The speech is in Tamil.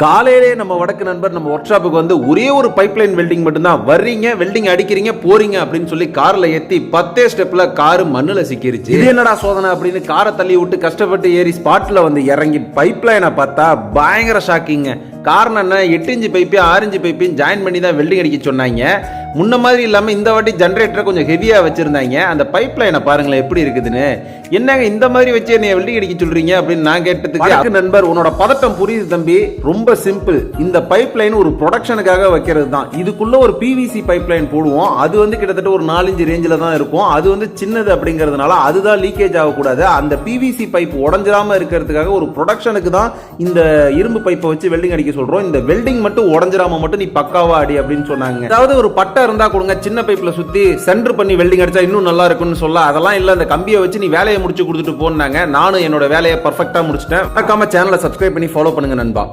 காலையிலே நம்ம வடக்கு நண்பர் நம்ம ஒர்க் ஷாப்புக்கு வந்து ஒரே ஒரு பைப்லைன் வெல்டிங் மட்டும்தான். வர்றீங்க வெல்டிங் அடிக்கிறீங்க போறீங்க அப்படின்னு சொல்லி காரில் ஏற்றி பத்தே ஸ்டெப்பில் காரு மண்ணில் சிக்கிருச்சு. இது என்னடா சோதனை அப்படின்னு காரை தள்ளி விட்டு கஷ்டப்பட்டு ஏறி ஸ்பாட்டில் வந்து இறங்கி பைப்லைனை பார்த்தா பயங்கர ஷாக்கிங்க காரணம் என்ன? எட்டு இன்ச்சு பைப்பையும் ஆறு இன்ச்சு பைப்பையும் ஜாயின் பண்ணி தான் வெல்டிங் அடிக்க சொன்னாங்க. முன்ன மாதிரி இல்லாமல் இந்த வாட்டி ஜென்ரேட்டரை கொஞ்சம் ஹெவியாக வச்சுருந்தாங்க. அந்த பைப் லைனை பாருங்களேன் எப்படி இருக்குதுன்னு. என்னங்க இந்த மாதிரி வச்சு என்னை வெல்டிங் அடிக்க சொல்றீங்க அப்படின்னு நான் கேட்டதுக்கு அதுக்கு நண்பர்? உன்னோட பதட்டம் புரியுது தம்பி. ரொம்ப சிம்பிள் இந்த பைப் லைன் ஒரு ப்ரொடக்ஷனுக்காக வைக்கிறது தான் இதுக்குள்ள ஒரு பிவிசி பைப் லைன் போடுவோம். அது வந்து கிட்டத்தட்ட ஒரு நாலஞ்சு ரேஞ்சில் தான் இருக்கும். அது வந்து சின்னது அப்படிங்கிறதுனால அதுதான் லீக்கேஜ் ஆகக்கூடாது. அந்த பிவிசி பைப் உடஞ்சிராம இருக்கிறதுக்காக ஒரு ப்ரொடக்ஷனுக்கு தான் இந்த இரும்பு பைப்பை வச்சு வெல்டிங் அடிக்க சொல்றோம். இந்த வெல்டிங் மட்டும் உடஞ்சிராம மட்டும் நீ பக்காவா அடி அப்படின்னு சொன்னாங்க. அதாவது ஒரு பட்டை இருந்தா கொடுங்க சின்ன பைப்ல சுத்தி சென்டர் பண்ணி வெல்டிங் அடிச்சா இன்னும் நல்லா இருக்கும்னு சொல்ல அதெல்லாம் இல்ல அந்த கம்பியை வச்சு நீ வேலையை முடிச்சு கொடுத்துட்டு போனாங்க நானும் என்னோட வேலையை பர்ஃபெக்டா முடிச்சிட்டேன். மறக்காம சேனலை சப்ஸ்கிரைப் பண்ணி ஃபாலோ பண்ணுங்க நண்பா.